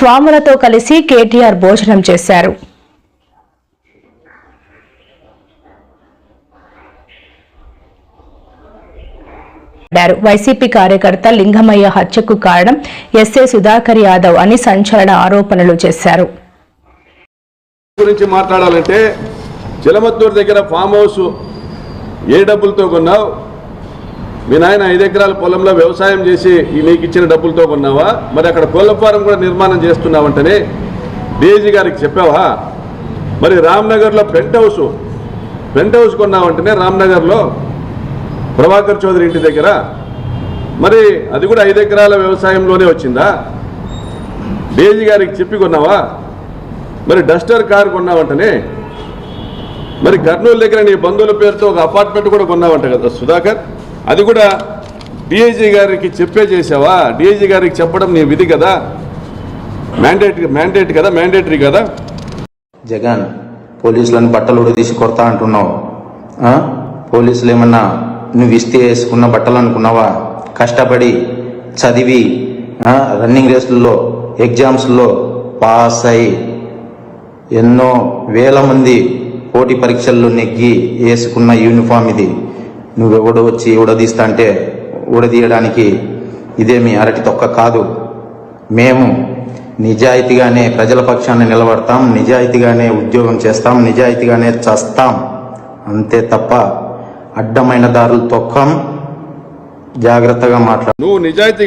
స్వాములతో కలిసి కేటీఆర్ భోజనం చేశారు. వైసీపీ కార్యకర్త లింగమయ్య హత్యకు కారణం ఎస్ఏ సుధాకర్ యాదవ్ అని సంచలన ఆరోపణలు చేశారు. గురించి మాట్లాడాలంటే జలమత్తూరు దగ్గర ఫామ్ హౌస్ ఏ డబ్బులతో కొన్నావు? మీ నాయన ఐదు ఎకరాల పొలంలో వ్యవసాయం చేసి నీకు ఇచ్చిన డబ్బులతో కొన్నావా? మరి అక్కడ కోళ్ళ ఫారం కూడా నిర్మాణం చేస్తున్నావంటనే డీజీ గారికి చెప్పావా? మరి రామ్నగర్లో పెంట్ హౌస్ పెంట్ హౌస్ కొన్నావంటనే రామ్నగర్లో ప్రభాకర్ చౌదరి ఇంటి దగ్గర. మరి అది కూడా ఐదు ఎకరాల వ్యవసాయంలోనే వచ్చిందా? డీజీ గారికి చెప్పి కొన్నావా? మరి డస్టర్ కార్ కొన్నావంటనే? మరి కర్నూలు దగ్గర నీ బంధువుల పేరుతో ఒక అపార్ట్మెంట్ కూడా కొన్నావంట కదా సుధాకర్? అది కూడా డిఐజీ గారికి చెప్పే చేసావా? డిఐజీ గారికి చెప్పడం నీ విధి కదా? మ్యాండేట్ మ్యాండేట్ కదా? మ్యాండేటరీ కదా? జగన్ పోలీసులను బట్టలు ఉడదీసి కొడతా అంటున్నావు. పోలీసులు ఏమన్నా నువ్వు ఇస్తే వేసుకున్న బట్టలు అనుకున్నావా? కష్టపడి చదివి రన్నింగ్ రేసుల్లో ఎగ్జామ్స్లో పాస్ అయి ఎన్నో వేల మంది పోటీ పరీక్షల్లో నెగ్గి వేసుకున్న యూనిఫామ్ ఇది. నువ్వెవడో వచ్చి ఉడదీస్తా అంటే ఉడదీయడానికి ఇదేమి అరటి తొక్క కాదు. మేము నిజాయితీగానే ప్రజల పక్షాన్ని నిలబడతాం నిజాయితీగానే ఉద్యోగం చేస్తాం నిజాయితీగానే చస్తాం. అంతే తప్ప అడ్డమైన దారులు తొక్కం. జాగ్రత్తగా మాట్లాడు నువ్వు నిజాయితీ